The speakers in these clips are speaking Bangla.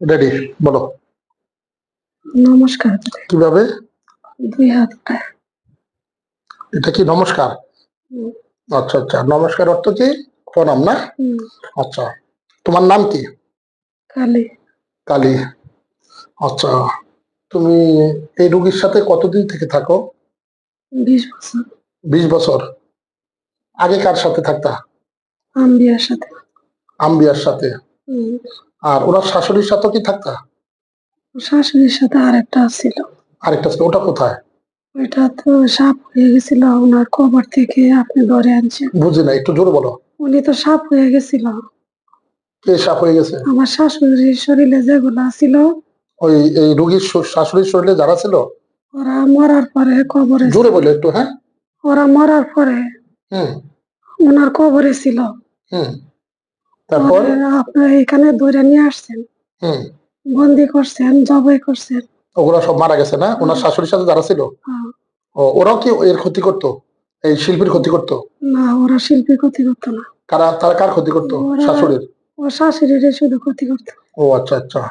রেডি বলো। নমস্কার। কীভাবে? দুই হাত এটা কি নমস্কার? আচ্ছা আচ্ছা। নমস্কার অর্থ কি? প্রণাম না? আচ্ছা। তোমার নাম কি? কালি। কালী। আচ্ছা। তুমি এই রোগীর সাথে কতদিন থেকে থাকো? বিশ বছর। বিশ বছর। আগে কার সাথে থাকতা? আম্বিয়ার সাথে। আম্বিয়ার সাথে। আর ওনার শাশুড়ির সাথে কি থাকতা শাশুড়ির সাথে আর একটা ছিল। আরেকটা ছিল ওটা কোথায়? ওইটা তো সাপ হয়ে গেছিল ওনার কবর থেকে আপনি ধরে আনছেন। বুঝি না একটু জোরে বলো। উনি তো সাপ হয়ে গেছিল। কে সাপ হয়ে গেছে? আমার শাশুড়ির শরীরে যেগুলা ছিল ওই এই রোগীর শাশুড়ির শরীরে যারা ছিল? ওরা মরার পরে কবরে জোরে বলো একটু হ্যাঁ? ওরা মরার পরে হুম। ওনার কবরে ছিল। হুম। তারপর? পরে আপনার এখানে ধরে নিয়ে আসছেন। হুম। বন্দি করছেন জবাই করছেন। ওগুলা সব মারা গেছে না? ওনার শাশুড়ির সাথে যারা ছিল? ও, ওরাও কি এর ক্ষতি করতো? এই শিল্পীর ক্ষতি করতো? না ওরা শিল্পী ক্ষতি করতো না। কারা তারা কার ক্ষতি করতো? শাশুড়ির? ও শাশুড়িরে শুধু ক্ষতি করতো। ও আচ্ছা আচ্ছা।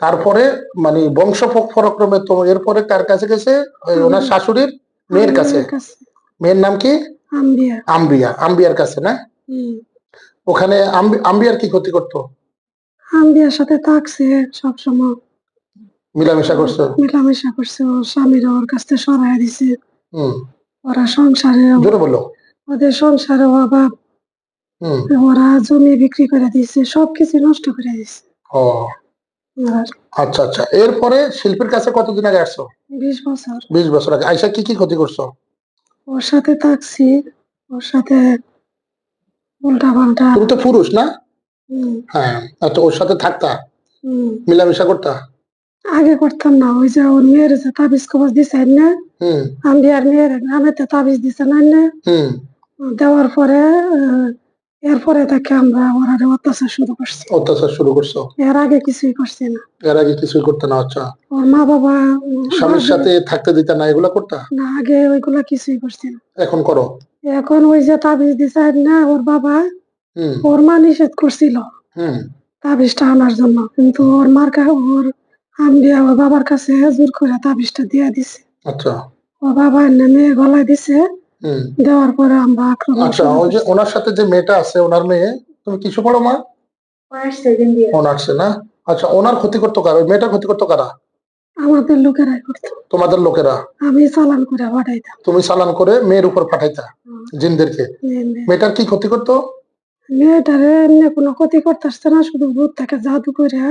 তারপরে মানে বংশ পরক্রমে তো এরপরে কার কাছে গেছে? ওনার শাশুড়ির মেয়ের কাছে। মেয়ের নাম কি? আম্বিয়া। আম্বিয়া আম্বিয়ার কাছে না? হুম। ওখানে আম্বি- আম্বিয়ার কি ক্ষতি করতো? আম্বিয়ার সাথে থাকছে সবসময়। মিলামেশা করছে? মিলামেশা করছে ওর স্বামীরা ওর কাছ থেকে সরাই দিছে। হুম। ওরা সংসারে জোরে বলল ওদের সংসারে অভাব হুম। ওরা জমি বিক্রি করে দিছে সবকিছু নষ্ট করে দিছে। ও। আচ্ছা আচ্ছা। এরপরে শিল্পীর কাছে কতদিন আগে আসছো? বিশ বছর। বিশ বছর আগে। আইসা কি কি ক্ষতি করছ? ওর সাথে থাকছি ওর সাথে উল্টা পাল্টা তুমি তো পুরুষ না? হ্যাঁ আচ্ছা ওর সাথে থাকতা? মিলামিশা করতা? আগে করতাম না ওই যে ওর মেয়ের যে তাবিজ কবজ দিছে না হুম। আমি আর মেয়ের নামে তাবিজ দিছে না দেওয়ার পরে এরপরে তাকে আমরা ওরা অত্যাচার শুরু করছি। অত্যাচার শুরু করছ? এর আগে কিছুই করছি না। এর আগে কিছুই করতে না আচ্ছা। ওর মা বাবা স্বামীর সাথে থাকতে দিতে না এগুলা করতা? না আগে ওইগুলা কিছুই করছি না। এখন করো। এখন ওই যে তাবিজ দিছে না ওর বাবা হুম। ওর মা নিষেধ করছিল। হুম। তাবিজটা আনার জন্য। কিন্তু ওর মার কা ওর আমি ওর বাবার কাছে জোর করে তাবিজটা দিয়ে দিছে। আচ্ছা। ওর বাবা এনে মেয়ে গলায় দিছে। দেওয়ার পরে আমরা আচ্ছা ওই যে ওনার সাথে যে মেয়েটা আছে ওনার মেয়ে? তুমি কিছু পড়ো মা? অনার্সে না? আচ্ছা ওনার ক্ষতি করতো কারা? ওই মেয়েটার ক্ষতি করতো কারা? আমাদের লোকেরাই করতো। তোমাদের লোকেরা? আমি চালান করে পাঠাইতাম। তুমি চালান করে মেয়ের উপর পাঠাইতা জিনদেরকে? মেয়েটার কি ক্ষতি করতো? মেয়েটারে এমনি কোনো ক্ষতি করতে আসছে না শুধু ভূত থেকে জাদু করে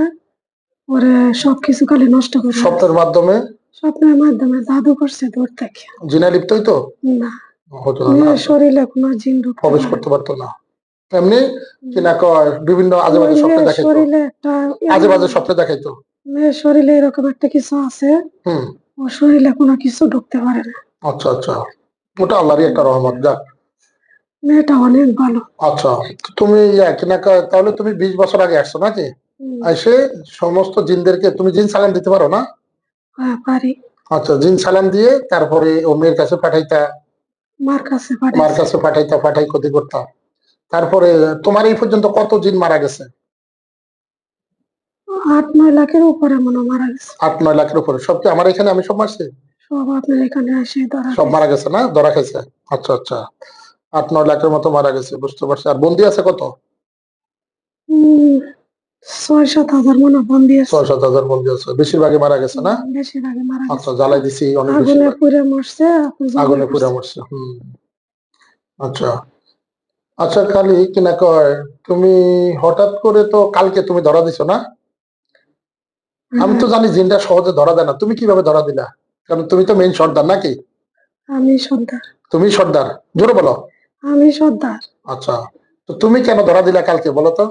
ওরে সবকিছু খালি নষ্ট করে স্বপ্নের মাধ্যমে? স্বপ্নের মাধ্যমে জাদু করছে দূর থেকে। জিনা লিপ্ত হইতো? না। হতো না, না। শরীরে কোনো জিন প্রবেশ করতে পারতো না। কিনা কয় বিভিন্ন ওই দেখাইতো। শরীরে একটা আজে বাজে স্বপ্নে দেখাইতো। মেয়ের শরীরে এরকম একটা কিছু আছে হুম। ওর শরীরে কোনো কিছু ঢুকতে পারে না। আচ্ছা আচ্ছা। ওটা আল্লাহরই একটা রহমত যাক। মেয়েটা অনেক ভালো। আচ্ছা তুমি কিনা তাহলে তুমি বিশ বছর আগে আসছো নাকি? এসে সমস্ত জিনদেরকে তুমি জিন সালাম দিতে পারো না? হ্যাঁ, পারি। আচ্ছা জিন সালাম দিয়ে তারপরে ও মেয়ের কাছে পাঠাইতা। মার কাছে পাঠাইতা পাঠাই ক্ষতি করতা। তারপরে তোমার এই পর্যন্ত কত জিন মারা গেছে? আট নয় লাখের উপরে মনে মারা গেছে। আট নয় লাখের উপরে। সব কি আমার এখানে আমি সব মারছি? সব আপনার এখানে এসে ধরা সব মারা গেছে না? ধরা খাইছে? আচ্ছা আচ্ছা। আট নয় লাখের মতো মারা গেছে বুঝতে পারছি। আর বন্দি আছে কত? ছয় সাত হাজার মনে বন্দি আছে। ছয় সাত হাজার বন্দি আছে। বেশিরভাগই মারা গেছে না? বেশিরভাগই মারা গেছে। আচ্ছা জ্বালাই দিছি অনেক আগুনে পুড়ে মরছে আগুনে পুড়ে মরছে হম। আচ্ছা। আচ্ছা কালি কিনা কয় তুমি হঠাৎ করে তো কালকে তুমি ধরা দিছো না? আমি তো জানি জিনটা সহজে ধরা দেয় না। তুমি কীভাবে ধরা দিলা? কারণ তুমি তো মেইন সর্দার নাকি? আমি সর্দার। তুমি সর্দার। জোরে বলো। আমি সর্দার। আচ্ছা তো তুমি কেন ধরা দিলা কালকে বলো তো?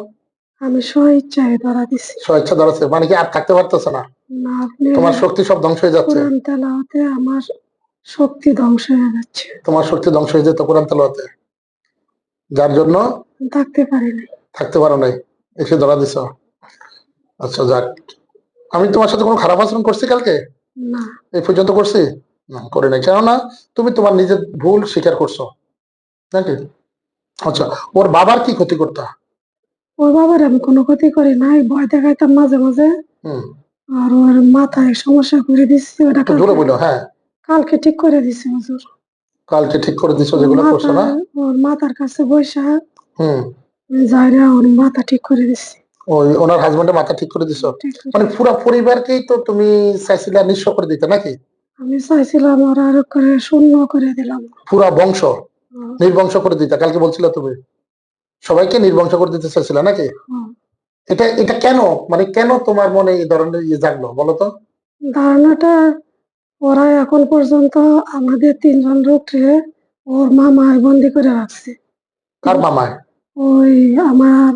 আমি স্ব ইচ্ছায় ধরা দিছি। স্বেচ্ছা ধরাছে মানে কি আর থাকতে পারতেছে না? না তোমার শক্তি সব ধ্বংস হয়ে যাচ্ছে। কোরআন তেলাওয়াতে আমার শক্তি ধ্বংস হয়ে যাচ্ছে। তোমার শক্তি ধ্বংস হয়ে যেত কোরআন তেলাওয়াতে। যার জন্য? থাকতে পারি নাই। থাকতে পারো নাই। এসে ধরা দিছ। আচ্ছা যাক। আমি তোমার সাথে কোনো খারাপ আচরণ করছি কালকে? না। এই পর্যন্ত করছি? না করে নাই। কেননা তুমি তোমার নিজের ভুল স্বীকার করছ। নাকি? আচ্ছা ওর বাবার কি ক্ষতি করতা ওর বাবার আমি কোনো ক্ষতি করি নাই ভয় দেখাইতাম মাঝে মাঝে। হুম। আর ওর মাথায় সমস্যা করে দিচ্ছি ওটা একটু জোরে বলো হ্যাঁ। কালকে ঠিক করে দিছি হুজুর। কালকে ঠিক করে দিছো যেগুলো করছ না? ওর মাথার কাছে বৈশা হুম। যাইরা ওর মাথা ঠিক করে দিছি। ওই ওনার হাজবেন্ডের মাথা ঠিক করে দিছো? মানে পুরো পরিবারকেই তো তুমি চাইছিলে নিঃস্ব করে দিতে নাকি? আমি চাইছিলাম ওরা আর করে শূন্য করে দিলাম। পুরা বংশ হুম, নির্বংশ করে দিতে কালকে বলছিল তুমি? সবাইকে নির্বংশ করে দিতে চাইছিলে নাকি? এটা এটা কেন? মানে কেন তোমার মনে এই ধরনের ইয়ে জাগলো বলো তো? ধারণাটা ওরা এখন পর্যন্ত আমাদের তিনজন লোককে ওর মামায় বন্দি করে রাখছে। কার মামায় ওই আমার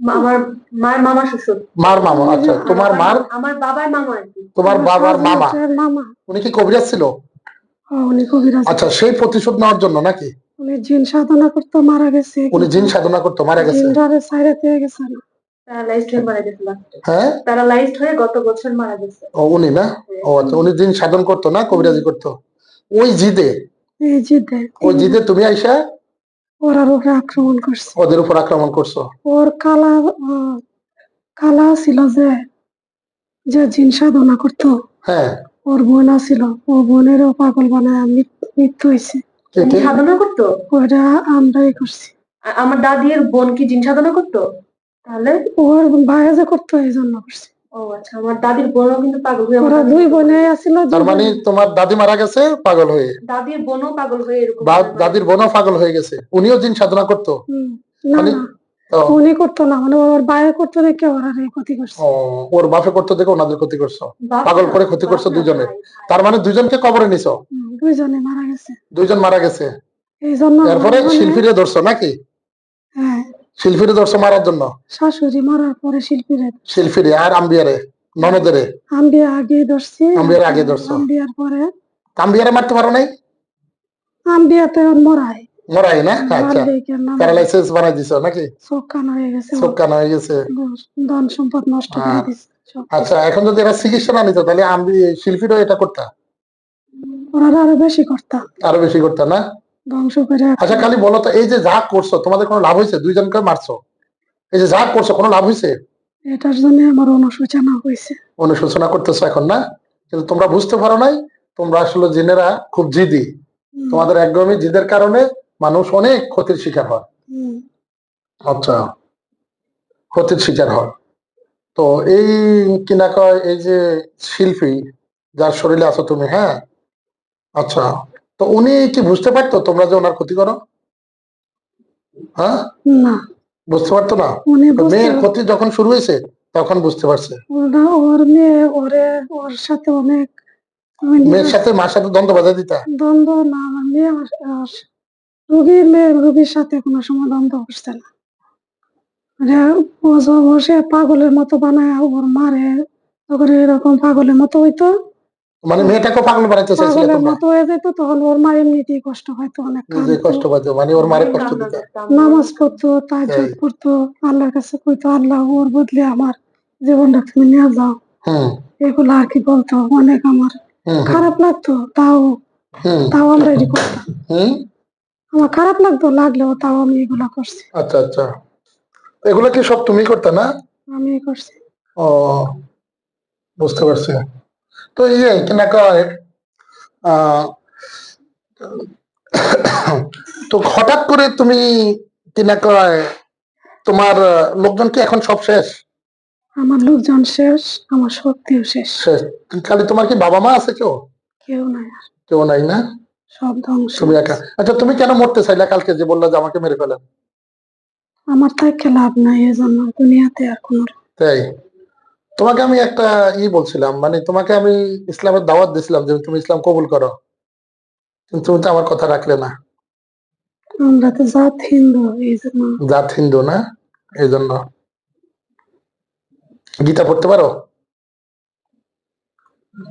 আমার মায়ের মামা শ্বশুর। মার মামা আচ্ছা তোমার মার? আমার বাবার মামা আর তোমার বাবার মামা? মামা। উনি কি কবিরাজ ছিল? উনি কবিরাজ। আচ্ছা সেই প্রতিশোধ নেওয়ার জন্য নাকি? উনি জিন সাধনা করতে মারা গেছে। উনি জিন সাধনা করতো মারা গেছে? জিনটারে সাইডে পেয়ে গেছে প্যারালাইজড হয়ে মারা গেছে হ্যাঁ? প্যারালাইজড হয়ে গত বছর মারা গেছে। ও উনি না? ও আচ্ছা উনি জিন সাধন করতো না? কবিরাজি করতো? ওই জিদে? এই জিদে। ওই জিদে তুমি আইসা? ওরার উপরে আক্রমণ করছে। ওদের উপর আক্রমণ করছ? ওর কালা আহ, কালা ছিল যে যে জিন সাধনা করতো। হ্যাঁ। ওর বোন ছিল ও বোনেরও পাগল বানায় মৃত্যু হয়েছে কে সাধনা করতো? ওটা আমরাই করছি। আমার দাদির বোন কি জিন সাধনা করতো? তাহলে? ওর ভাইয়া যে করতো এই জন্য করছি। ও আচ্ছা আমার দাদির বোনও কিন্তু পাগল হয়ে ওরা দুই বোনে আসছিল তার মানে তোমার দাদি মারা গেছে পাগল হয়ে? দাদির বোনও পাগল হয়ে এরকম। দাদির বোনও পাগল হয়ে গেছে উনিও জিন সাধনা করতো? না মানে- উনি করতো না মানে ওর বাইরে করতো দেখে ওরা ক্ষতি করছে। ওর বাপে করতো দেখে ওনাদের ক্ষতি করছ। পাগল করে ক্ষতি করছ দুজনে। তার মানে দুজনকে কবরে নিছো? দুইজনে মারা গেছে। দুইজন মারা গেছে? এই জন্য এরপরে শিল্পীরে ধরছো নাকি? হ্যাঁ। শিল্পীরে ধরছো মারার জন্য? শাশুড়ি মারার পরে শিল্পীরা শিল্পীরে আর আম্বিয়ারে? ননদেরে? আম্বিয়া আগে ধরছি। আম্বিয়ার আগে ধরছো। আম্বিয়ার পরে। আম্বিয়ারে মারতে পারো নাই? আম্বিয়াতে ওর মরাই না? আচ্ছা। প্যারালাইসিস বানাই দিছো নাকি? চোখ কান হয়ে গেছে। চোখ হয়ে গেছে। ধন সম্পদ নষ্ট করে সব। আচ্ছা এখন যদি এরা চিকিৎসা না নিত তাহলে আমি শিল্পীরাও এটা করতা? ওরা আরও বেশি করতাম আরও বেশি করতা না? ধ্বংস করে আচ্ছা খালি বলো তো এই যে যা করছ তোমাদের কোনো লাভ হয়েছে? দুইজনকে মারছো। এই যে যা করছ কোনো লাভ হয়েছে? এটার জন্য আমার অনুশোচনা হয়েছে। অনুশোচনা করতেছো এখন না? কিন্তু তোমরা বুঝতে পারো নাই তোমরা আসলে জিনেরা খুব জিদি। তোমাদের একদমই জিদের কারণে মানুষ অনেক ক্ষতির শিকার হয়। আচ্ছা ক্ষতির শিকার হয়। তো এই কিনা কয় এই যে শিল্পী যার শরীরে আছো তুমি হ্যাঁ? আচ্ছা তো উনি কি বুঝতে পারতো তোমরা যে ওনার ক্ষতি করো? হ্যাঁ? না। বুঝতে পারতো না? মেয়ের ক্ষতি যখন শুরু হয়েছে তখন বুঝতে পারছে। ওরা মেয়ে ওরে ওর সাথে অনেক মেয়ের সাথে মার সাথে দ্বন্দ্ব বাজা দিতা? দ্বন্দ্ব না মেয়ে রোগীর রোগীর সাথে কোনো সময় দ্বন্দ্ব করছে না। মানে ও সে পাগলের মতো বানায় ওর মারে তখন এরকম পাগলের মতো হইতো। মানে মেয়েটাকে পাগল বানাইতে চাইছিলে পাগলের মতো হয়ে যেত তখন ওর মা এমনিতেই কষ্ট হয়তো অনেক নিজে কষ্ট পাইতো মানে ওর মারে কষ্ট কান্না নামাজ পড়তো আল্লাহর কাছে কইতো আল্লাহ ওর বদলে আমার জীবনটা তুমি নিয়ে যাও। এগুলো আর কি বলতো অনেক আমার। খারাপ লাগতো তাও তাও আমরা এটি করতাম আমার খারাপ লাগতো লাগলেও তাও আমি এগুলা করছি। আচ্ছা আচ্ছা। এগুলো কি সব তুমি করতে না? আমি করছি। ও বুঝতে পারছি। তো ইয়ে কিনা কয় তো হঠাৎ করে তুমি কিনা কয় তোমার লোকজন কি এখন সব শেষ? আমার লোকজন শেষ আমার শক্তিও শেষ। শেষ। খালি তোমার কি বাবা মা আছে কেউ? কেউ নাই। কেউ নাই না? সব ধ্বংস তুমি একা। আচ্ছা তুমি কেন মরতে চাইলে কালকে যে বললা যে আমাকে মেরে ফেলেন আমার তাই লাভ নাই এই জন্য দুনিয়াতে আর কোনো তাই? তোমাকে আমি একটা ই বলছিলাম মানে তোমাকে আমি ইসলামের দাওয়াত দিছিলাম যে তুমি ইসলাম কবুল করো। কিন্তু তুমি তো আমার কথা রাখলে না। আমরা তো জাত হিন্দু এই জন্য জাত হিন্দু না? এই জন্য গীতা পড়তে পারো?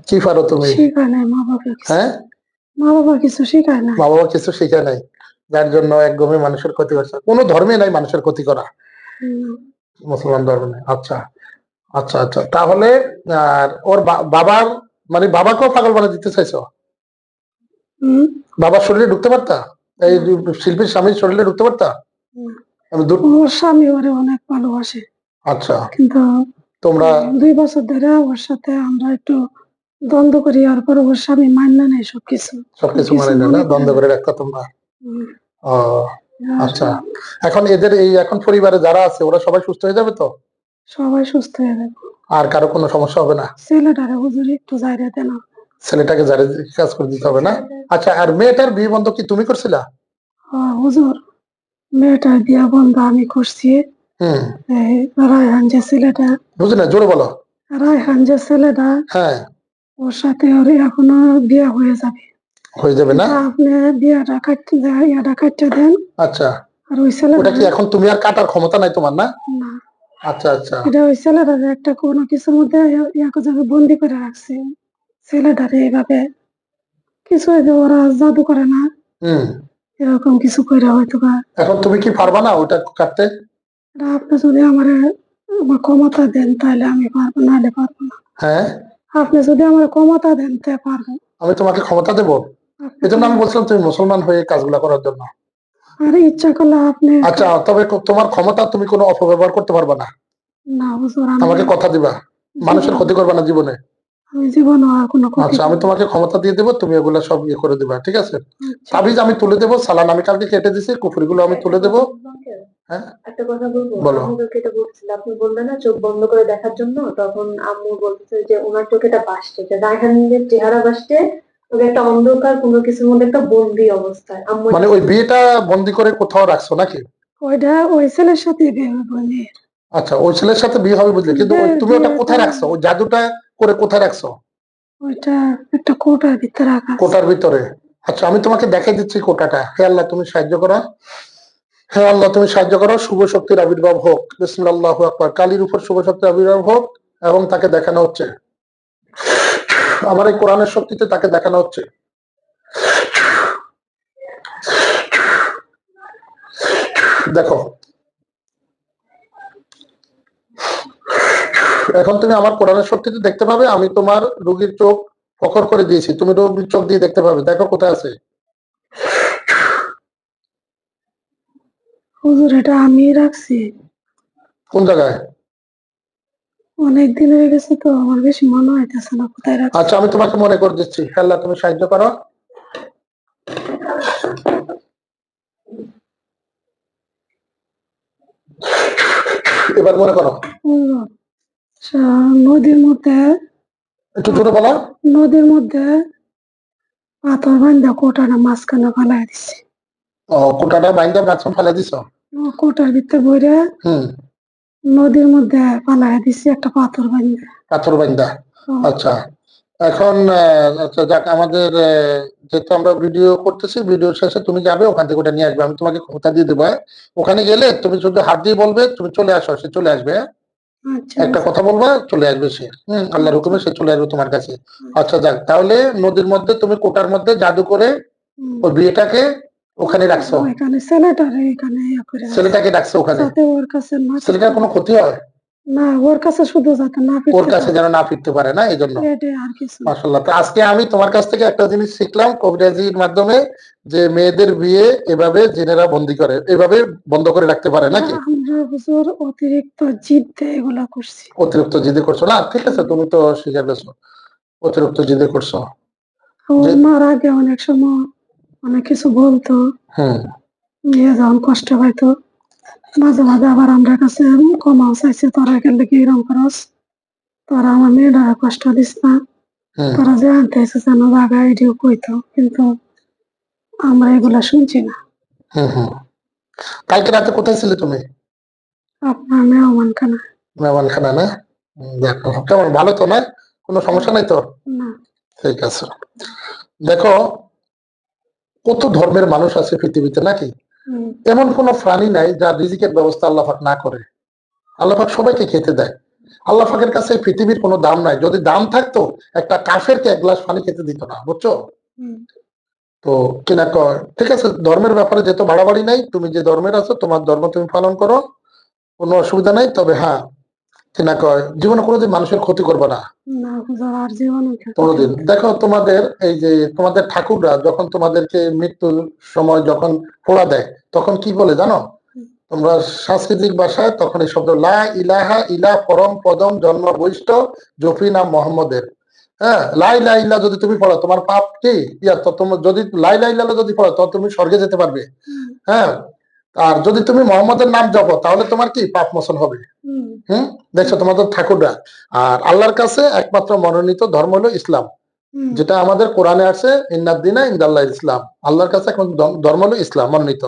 কি পারো তুমি? হ্যাঁ? মা বাবা কিছু শিখায় না। মা বাবা কিছু শিখে নাই। যার জন্য একদমই মানুষের ক্ষতি করছে কোনো ধর্মে নাই মানুষের ক্ষতি করা। মুসলমান ধর্মে আচ্ছা আচ্ছা আচ্ছা। তাহলে আর ওর বাবার মানে বাবাকেও পাগল বানিয়ে দিতে চাইছো? বাবার শরীরে ঢুকতে পারতা? এই শিল্পীর স্বামীর শরীরে ঢুকতে পারতা। আমি ওর স্বামী ওরে অনেক ভালোবাসে। আচ্ছা। কিন্তু তোমরা দুই বছর ধরে ওর সাথে আমরা একটু দ্বন্দ্ব করি আর পরে ওর স্বামী মান্য নেই সবকিছু। সবকিছু মানে না বন্ধ করে রাখতো তোমরা? ও আচ্ছা। এখন এদের এই এখন পরিবারে যারা আছে ওরা সবাই সুস্থ হয়ে যাবে তো? সবাই সুস্থ হয়ে যাবে। আর কারও কোনো সমস্যা হবে না? ছেলেটারে হুজুর একটু জায়গা দেন। ছেলেটাকে জারি কাজ করে দিতে হবে না? আচ্ছা আর মেয়েটার বিয়ে বন্ধ কি তুমি করছিলা? আহ, হুজুর মেয়েটার বিয়ে বন্ধ আমি করছি। হুম। এই রায়হান যে ছেলেটা বুঝলি না জোরে বলো। রায়হান যে ছেলেটা হ্যাঁ। ওর সাথে ওর এখনও বিয়ে হয়ে যাবে। হয়ে যাবে না? আপনি বিয়াটা কাটতে ইয়াটা কাটতে দেন। আচ্ছা। আর ওই ওটা কি এখন তুমি আর কাটার ক্ষমতা নাই তোমার না? না। আচ্ছা আচ্ছা। এটা ওই ছেলেটা একটা কোনো কিছুর মধ্যে ইয়াকে যাবে বন্দি করে রাখছে ছেলেটারে এইভাবে কিছু ওরা জাদু করে না। হুম। এরকম কিছু করে হয়তো বা এখন তুমি কি পারবা না ওটা কাটতে? এটা আপনি যদি আমার আমার ক্ষমতা দেন তাহলে আমি পারব নাহলে পারব না। হ্যাঁ? আপনি যদি আমার ক্ষমতা দেন তে পারব আমি তোমাকে ক্ষমতা দেবো? এই জন্য আমি বলছিলাম তুমি মুসলমান হয়ে কাজগুলো করার জন্য। আর ইচ্ছা করলে আপনি আচ্ছা তবে তোমার ক্ষমতা তুমি কোনো অপব্যবহার করতে পারবে না। না হুজুর আমাকে আমি কথা দিবা। মানুষের ক্ষতি করবে না জীবনে। আমি জীবন আর কোনো ক্ষতি আচ্ছা আমি তোমাকে ক্ষমতা দিয়ে দেবো তুমি এগুলা সব ইয়ে করে দিবা ঠিক আছে? আচ্ছা। তাবিজ আমি তুলে দেবো সালান আমি কালকে কেটে দিছি কুফুরিগুলো আমি তুলে দেবো। হ্যাঁ? একটা কথা বলব। বলো। আমাদেরকে এটা বলছিল। আপনি বললেন না চোখ বন্ধ করে দেখার জন্য তখন আম্মু বলছে যে ওনার চোখে এটা বাসছে যে রায়হানের চেহারা বাসছে ওকে একটা অন্ধকার কোনো কিছুর মধ্যে একটা বন্দি অবস্থায় আম্মু মানে ওই বিয়েটা বন্দি করে কোথাও রাখছো নাকি? ওইটা ওই ছেলের সাথে বিয়ে বলি। আচ্ছা ওই ছেলের সাথে বিয়ে হবে বুঝলে। কিন্তু তুমি ওটা কোথায় রাখছো? ওই জাদুটা করে কোথায় রাখছো? ওইটা একটা কোটার ভিতরে রাখা কোটার ভিতরে। আচ্ছা আমি তোমাকে দেখাই দিচ্ছি কোটাটা। হে আল্লাহ তুমি সাহায্য করো। হে আল্লাহ, তুমি সাহায্য করো। শুভ শক্তির আবির্ভাব হোক। বিসমিল্লাহু আকবার। কালীর উপর শুভ শক্তির আবির্ভাব হোক এবং তাকে দেখানো হচ্ছে। আমার এই কোরআনের শক্তিতে তাকে দেখানো হচ্ছে। দেখো। এখন তুমি আমার কোরআনের শক্তিতে দেখতে পাবে, আমি তোমার রোগীর চোখ ফখর করে দিয়েছি। তুমি রোগীর চোখ দিয়ে দেখতে পাবে। দেখো কোথায় আছে। হুজুর এটা আমি রাখছি। কোন জায়গায়? অনেক দিন হয়ে গেছে তো আমার বেশি মনে হইতেছে না কোথায় রাখছি? আচ্ছা আমি তোমাকে মনে করে দিচ্ছি। আল্লাহ তুমি সাহায্য করো। এবার মনে করো। আচ্ছা, নদীর মধ্যে একটু জোরে বলো। নদীর মধ্যে পাথর বান্ধা কোটাটা মাঝখানে ফালাই দিছে। ও কোটাটা বাইন্দা মাঝখানে ফেলে দিছ? কোটার ভিতরে বইরে হুম। নদীর মধ্যে ফালাই দিছে একটা পাথর বান্ধা পাথর বাইন্দা? আচ্ছা। এখন আচ্ছা যাক আমাদের যেহেতু আমরা ভিডিও করতেছি ভিডিও শেষে তুমি যাবে ওখান থেকে ওটা নিয়ে আসবে। আমি তোমাকে ক্ষমতা দিয়ে দেবো হ্যাঁ? ওখানে গেলে তুমি শুধু হাত দিয়ে বলবে তুমি চলে আসো সে চলে আসবে হ্যাঁ? আচ্ছা। একটা কথা বলবা চলে আসবে সে। হম আল্লাহর হুকুমে সে চলে আসবে তোমার কাছে। আচ্ছা যাক তাহলে নদীর মধ্যে তুমি কোটার মধ্যে জাদু করে। ওই বিয়েটাকে ওখানে রাখছো? ছেলেটারে এখানে রাখছে। ছেলেটাকে রাখছো ওখানে? যাতে ওর কাছে না ছেলেটার কোনো ক্ষতি হয়? না ওর কাছে শুধু যাতে না ওর কাছে যেন না ফিরতে পারে না এই জন্য। মাসাল্লাহ তো আজকে আমি তোমার কাছ থেকে একটা জিনিস শিখলাম কবিরাজির মাধ্যমে যে মেয়েদের বিয়ে এভাবে জেনেরা বন্দি করে এভাবে বন্ধ করে রাখতে পারে নাকি? আমরা হুজুর অতিরিক্ত জিদ এগুলা করছি। অতিরিক্ত জিদে করছ না? ঠিক আছে তুমি তো শিখে গেছো। অতিরিক্ত জিদে করছ। মার আগে অনেক সময় অনেক কিছু বলতো। হুম নিয়ে যখন কষ্ট পাইতো। মাঝে মাঝে আবার আমরা কাছে ক্ষমাও চাইছে তোরা গেলে কি এরকম করস তোরা আমার মেয়েরা কষ্ট দিস না। হুম তোরা যে আনতে এসে যেন জায়গা এটিও কইতো কিন্তু আমরা এগুলা শুনছি না। হুম হুম কালকে রাতে কোথায় ছিলে তুমি? আপনার মেহমান খানা মেহমানখানা না? দেখো কেমন? ভালো তো না? কোনো সমস্যা নাই তো? না। ঠিক আছে। দেখো কত ধর্মের মানুষ আছে পৃথিবীতে নাকি? এমন কোন প্রাণী নাই যার রিজিকের ব্যবস্থা আল্লাহাক না করে। আল্লাহাক সবাইকে খেতে দেয়। আল্লাহাকের কাছে পৃথিবীর কোনো দাম নাই। যদি দাম থাকতো একটা কাফেরকে এক গ্লাস পানি খেতে দিত না বুঝছ? তো কিনা কয় ঠিক আছে ধর্মের ব্যাপারে যেহেতু বাড়াবাড়ি নাই তুমি যে ধর্মের আছো তোমার ধর্ম তুমি পালন করো কোনো অসুবিধা নাই তবে হ্যাঁ কিনা কয় জীবনে কোনোদিন মানুষের ক্ষতি করবে না। না কোনোদিন। দেখো তোমাদের এই যে তোমাদের ঠাকুররা যখন তোমাদেরকে মৃত্যুর সময় যখন পোড়া দেয় তখন কি বলে জানো? তোমরা সাংস্কৃতিক ভাষায় তখন এই শব্দ লা ইলাহা ইলা পরম পদম জন্ম বৈষ্ট জফিনা মোহাম্মদের। হ্যাঁ লাই লা ইল্লা যদি তুমি পড়ো তোমার পাপ কি? ইয়া তো তোমার যদি লাই লাই ইল্লা যদি পড়ো তো তুমি স্বর্গে যেতে পারবে। হ্যাঁ আর যদি তুমি মোহাম্মদের নাম জপো তাহলে তোমার কি পাপ মোচন হবে? হুম, দেখছ তোমাদের ঠাকুররা। আর আল্লাহর কাছে একমাত্র মনোনীত ধর্ম হলো ইসলাম। যেটা আমাদের কোরআনে আছে ইন্নাদ্দিনা ইন্দাল্লাহ ইসলাম। আল্লাহর কাছে এখন ধর্ম- হলো ইসলাম মনোনীত।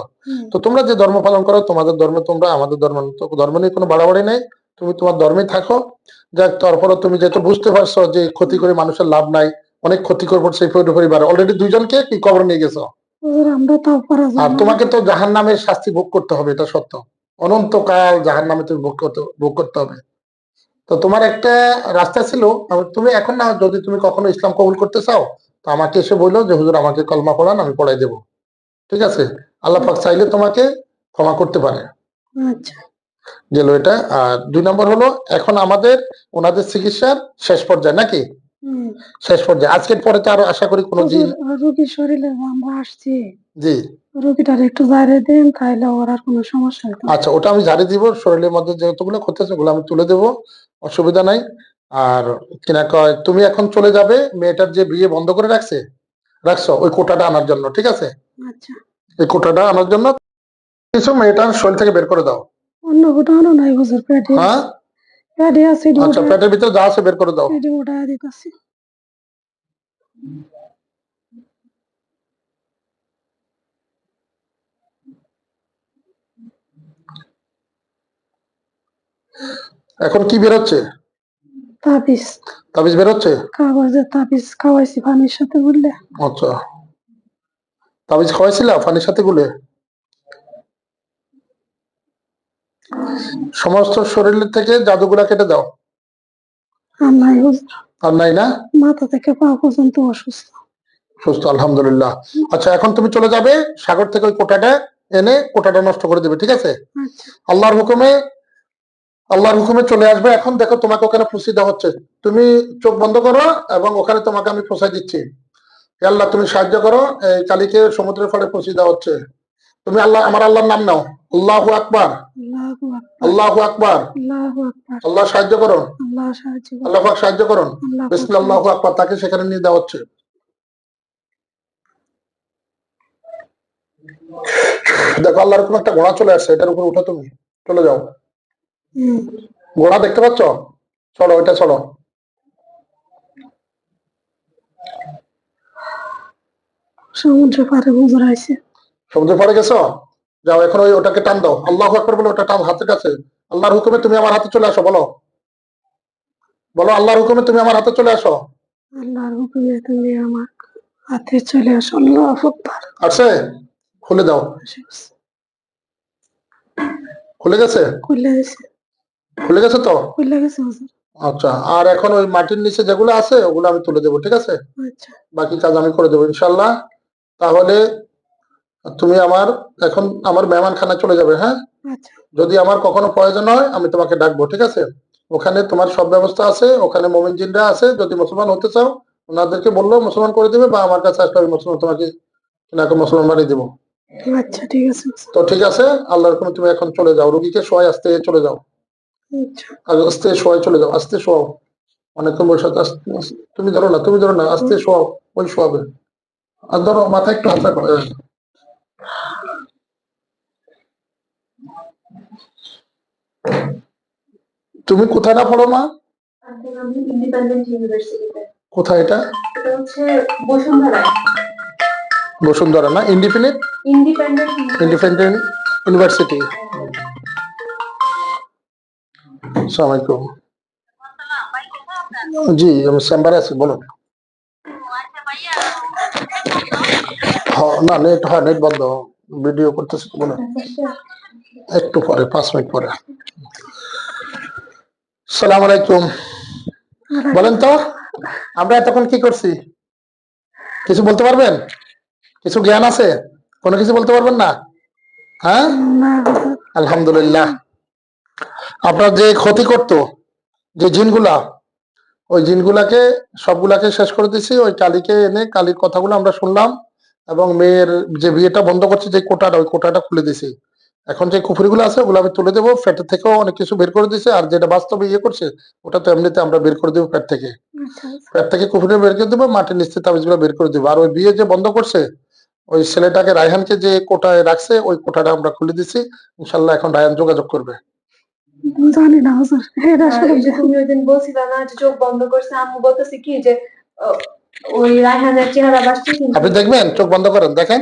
তো তোমরা যে ধর্ম পালন করো তোমাদের ধর্ম তোমরা আমাদের ধর্ম ধর্ম নিয়ে কোনো বাড়াবাড়ি নেই। তুমি তোমার ধর্মে থাকো। যাক তারপরে তুমি যেহেতু বুঝতে পারছ যে ক্ষতি করে মানুষের লাভ নাই অনেক ক্ষতি করব সেই পরিবার অলরেডি দুইজনকে কি কবর নিয়ে গেছো? আমরা তাও করা আর তোমাকে তো জাহান নামের শাস্তি ভোগ করতে হবে এটা সত্য। অনন্তকাল জাহান নামে তুমি ভোগ করতে ভোগ করতে হবে। তো তোমার একটা রাস্তা ছিল তুমি এখন না যদি তুমি কখনো ইসলাম কবুল করতে চাও তো আমাকে এসে বলল যে হুজুর আমাকে কলমা পড়ান আমি পড়াই দেবো। ঠিক আছে? আল্লাহ পাক চাইলে তোমাকে ক্ষমা করতে পারে। আচ্ছা। গেল এটা। আর দুই নম্বর হলো এখন আমাদের ওনাদের চিকিৎসার শেষ পর্যায়ে নাকি? শেষ পর্যায়ে। আজকের পরে তো আরও আশা করি কোনো জি হুজুর রোগীর শরীরে আমরা আসছি। জি। রোগীটার একটু দিন তাইলে ওর আর কোনো সমস্যা হতো না। আচ্ছা ওটা আমি ঝাড়ি দিব শরীরের মধ্যে যতগুলো ক্ষতি আছে ওগুলো আমি তুলে দেবো অসুবিধা নাই। আর কিনা কয় তুমি এখন চলে যাবে মেয়েটার যে বিয়ে বন্ধ করে রাখছে রাখছো ওই কোটাটা আনার জন্য ঠিক আছে? আচ্ছা। এই কোটাটা আনার জন্য কিছু মেয়েটার শরীর থেকে বের করে দাও। অন্য ঘটনা নাই হুজুর পেটে হ্যাঁ? পেটে আছে আচ্ছা পেটের ভিতরে যা আছে বের করে দাও। এটি উঠায় দিতেছি। এখন কি বেরোচ্ছে? তাবিজ। তাবিজ বেরোচ্ছে? কাগজের তাবিজ খাওয়াইছি পানির সাথে বললে। আচ্ছা। তাবিজ খাওয়াইছিলা পানির সাথে গুলে সমস্ত শরীরের থেকে জাদুগুলা কেটে দাও। আর নাই আর নাই না? মাথা থেকে পা পর্যন্ত অসুস্থ। সুস্থ আলহামদুলিল্লাহ। আচ্ছা এখন তুমি চলে যাবে সাগর থেকে ওই কোটাটা এনে কোটাটা নষ্ট করে দেবে ঠিক আছে? আচ্ছা। আল্লাহর হুকুমে আল্লাহর হুকুমে চলে আসবে। এখন দেখো তোমাকে ওখানে ফুসি দেওয়া হচ্ছে। তুমি চোখ বন্ধ করো এবং ওখানে তোমাকে আমি ফসাই দিচ্ছি। আল্লাহ তুমি সাহায্য করো। এই কালীকে সমুদ্রের ফলে ফুসি দেওয়া হচ্ছে। তুমি আল্লাহ আমার আল্লাহর নাম নাও। আল্লাহু আকবার। আল্লাহু আকবার। আল্লাহু সাহায্য করুন আল্লাহ সাহায্য করুন। আল্লাহ বিসমিল্লাহ আকবার তাকে সেখানে নিয়ে দেওয়া হচ্ছে। দেখো আল্লাহর কোন একটা ঘোড়া চলে আসছে এটার উপর উঠো তুমি। চলে যাও। ঘোড়া দেখতে পাচ্ছ? চলো ওইটা চলো। সমুদ্র পারে হুজুর আইছে। সমুদ্রে পড়ে গেছো? যাও এখন ওই ওটাকে টান দাও। আল্লাহ আকবার বলে ওটা টান হাতের কাছে। আল্লাহর হুকুমে তুমি আমার হাতে চলে আসো বলো। বলো আল্লাহর হুকুমে তুমি আমার হাতে চলে আসো। আল্লাহর হুকুমে তুমি আমার হাতে চলে আসো আল্লাহ আকবার। আছে? খুলে দাও। খুলে গেছে? খুলে গেছে। খুলে গেছে তো? খুলে গেছে হুজুর। আচ্ছা আর এখন ওই মাটির নিচে যেগুলো আছে ওগুলো আমি তুলে দেবো ঠিক আছে? আচ্ছা। বাকি কাজ আমি করে দেবো ইনশাল্লাহ তাহলে তুমি আমার এখন আমার মেহমানখানায় চলে যাবে হ্যাঁ? আচ্ছা। যদি আমার কখনো প্রয়োজন হয় আমি তোমাকে ডাকবো ঠিক আছে? ওখানে তোমার সব ব্যবস্থা আছে ওখানে মোমিন জিনরা আছে যদি মুসলমান হতে চাও ওনাদেরকে বলল মুসলমান করে দিবে বা আমার কাছে আসলে আমি মুসলমান তোমাকে মুসলমান বানিয়ে দেবো। আচ্ছা ঠিক আছে তো ঠিক আছে আল্লাহর তুমি এখন চলে যাও রুগীকে সবাই আসতে চলে যাও। আস্তে শোয়াই চলে যাও আস্তে শোয়াও। অনেকক্ষণ বসে। তুমি ধরো না তুমি ধরো না আস্তে শোয়াও ওই শোয়াবে। আর ধরো মাথা একটু হাতে করো। তুমি কোথায় না পড়ো মা? কোথায় এটা? বসুন্ধরা। বসুন্ধরা না ইন্ডিপেন্ডেন্ট ইন্ডিপেন্ডেন্ট ইন্ডিপেন্ডেন্ট জি, আমি চেম্বারে আছি, বলুন। হ্যাঁ না নেট হয় নেট বন্ধ। ভিডিও করতেছি, বলুন। একটু পরে, পাঁচ মিনিট পরে। সালাম আলাইকুম বলেন তো, আমরা এতক্ষণ কি করছি? কিছু বলতে পারবেন? কিছু জ্ঞান আছে? কোনো কিছু বলতে পারবেন না? হ্যাঁ? আলহামদুলিল্লাহ। আপনার যে ক্ষতি করতো যে জিনগুলা ওই জিনগুলাকে সবগুলাকে শেষ করে দিছি ওই কালীকে এনে কালীর কথাগুলো আমরা শুনলাম এবং মেয়ের যে বিয়েটা বন্ধ করছে যে কোটাটা ওই কোটাটা খুলে দিছি। এখন যে কুফুরিগুলো আছে ওগুলো আমি তুলে দেবো ফ্যাটের থেকেও অনেক কিছু বের করে দিয়েছে আর যেটা বাস্তবে ইয়ে করছে ওটা তো এমনিতে আমরা বের করে দেবো ফ্যাট থেকে। আচ্ছা আচ্ছা। ফ্যাট থেকে কুফুরি বের করে দেবো মাটির নিশ্চিত তাবিজগুলো বের করে দেবো। আর ওই বিয়ে যে বন্ধ করছে ওই ছেলেটাকে রায়হানকে যে কোটায় রাখছে ওই কোটাটা আমরা খুলে দিছি ইনশাল্লাহ এখন রায়হান যোগাযোগ করবে। জানি না হুজুর। এটা আসলে তুমি ওই দিন বলছিলে না যে চোখ বন্ধ করছে আম্মু বলতেছে কি যে ওই রায়হানের চেহারা বাসছে কিন্তু আপনি দেখবেন চোখ বন্ধ করেন দেখেন?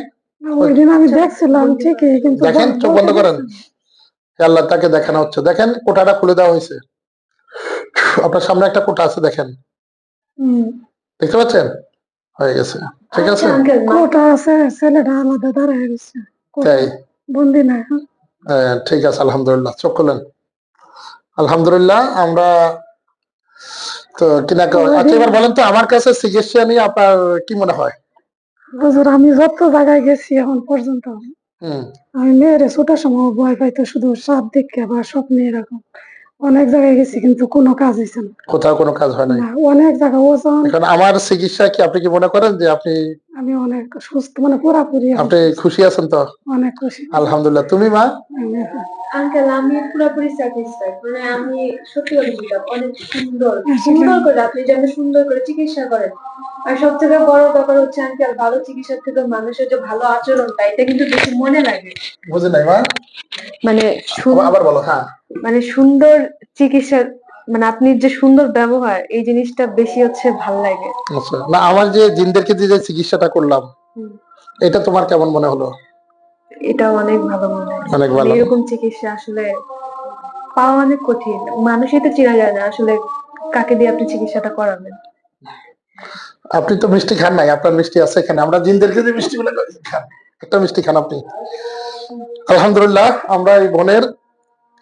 ওই দিন আমি দেখছিলাম ঠিকই কিন্তু দেখেন, চোখ বন্ধ করেন। আল্লাহ তাকে দেখানো হচ্ছে। দেখেন কোটাটা খুলে দেওয়া হয়েছে। আপনার সামনে একটা কোটা আছে দেখেন। হুম। দেখতে পাচ্ছেন? হয়ে গেছে। ঠিক আছে? আচ্ছা, কোটা আছে ছেলেটা আলাদা দাঁড়ায় গেছে তাই? বন্দি না হ্যাঁ, ঠিক আছে আলহামদুলিল্লাহ। চোখ খুলেন। আলহামদুলিল্লাহ আমরা তো কিনা আচ্ছা এবার বলেন তো আমার কাছে নিয়ে আপনার কি মনে হয়? হুজুর আমি যত জায়গায় গেছি এখন পর্যন্ত হুম। আমি মেয়ের ছোট সময় ভয় পাইতো শুধু সাপ দেখে বা স্বপ্নে এরকম। অনেক জায়গায় গেছি কিন্তু কোনো কাজ হয়েছে না। কোথাও কোনো কাজ হয় নাই? না, অনেক জায়গা ওজন এখন আমার চিকিৎসা কি আপনি কি মনে করেন যে আপনি আমি অনেক সুস্থ মানে পুরাপুরি আপনি খুশি আছেন তো? অনেক খুশি। আলহামদুলিল্লাহ। তুমি মা? আঙ্কেল আমি পুরোপুরি স্যাটিসফাইড মানে আমি সত্যি অনেক সুন্দর। সুন্দর করে আপনি যেন সুন্দর করে চিকিৎসা করেন। আর সব থেকে বড় ব্যাপার হচ্ছে আঙ্কেল ভালো চিকিৎসার থেকে মানুষের যে ভালো আচরণটা এটা কিন্তু বেশি মনে লাগে। বুঝি নাই মা? মানে আবার- আবার বলো হ্যাঁ। মানে সুন্দর চিকিৎসা মানে আপনি যে সুন্দর ব্যবহার এই জিনিসটা বেশি হচ্ছে ভালো লাগে। আচ্ছা না আমার যে জিনদেরকে দিয়ে যে চিকিৎসাটা করলাম এটা তোমার কেমন মনে হলো? এটা অনেক ভালো মনে হয়। অনেক ভালো। এরকম চিকিৎসা আসলে পাওয়া অনেক কঠিন। মানুষই তো চেনা যায় না আসলে কাকে দিয়ে আপনি চিকিৎসাটা করাবেন। আপনি তো মিষ্টি খান নাই আপনার মিষ্টি আছে এখানে। আমরা জিনদেরকে যে মিষ্টি গুলো খান একটা মিষ্টি খান আপনি। আলহামদুলিল্লাহ আমরা এই বোনের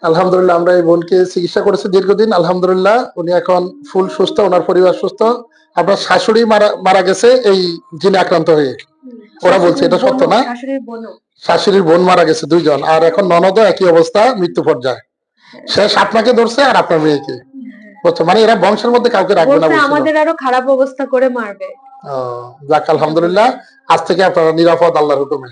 আলহামদুলিল্লাহ আমরা এই বোনকে চিকিৎসা করেছি দীর্ঘদিন আলহামদুলিল্লাহ উনি এখন ফুল সুস্থ ওনার পরিবার সুস্থ। আপনার শাশুড়ি মারা মারা গেছে এই জিনে আক্রান্ত হয়ে। ওরা বলছে এটা সত্য না। শাশুড়ির বোন মারা গেছে দুইজন আর এখন ননদও একই অবস্থা মৃত্যু পর্যায়ে। শেষ আপনাকে ধরছে আর আপনার মেয়েকে। বুঝছ মানে এরা বংশের মধ্যে কাউকে রাখবে না আমাদের আরও খারাপ অবস্থা করে মারবে। ও, যাক আলহামদুলিল্লাহ আজ থেকে আপনারা নিরাপদ আল্লাহর হুকুমে।